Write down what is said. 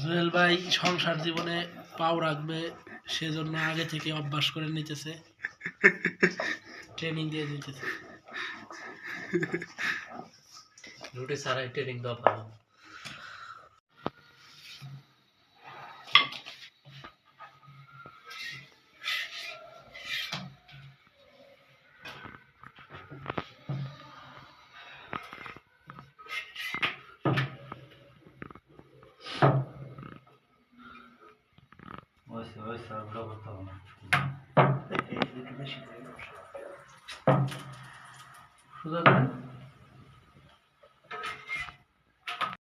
জুয়েল ভাই সংসার জীবনে পাও রাখবে সেজন্য আগে থেকে অভ্যাস করে নিতেছে। ট্রেনিং দিয়ে দিতেছে। রুটি সারাই ট্রেনিং দেওয়া ভালো। yavaş yavaş sargıla ortalama. Şurada da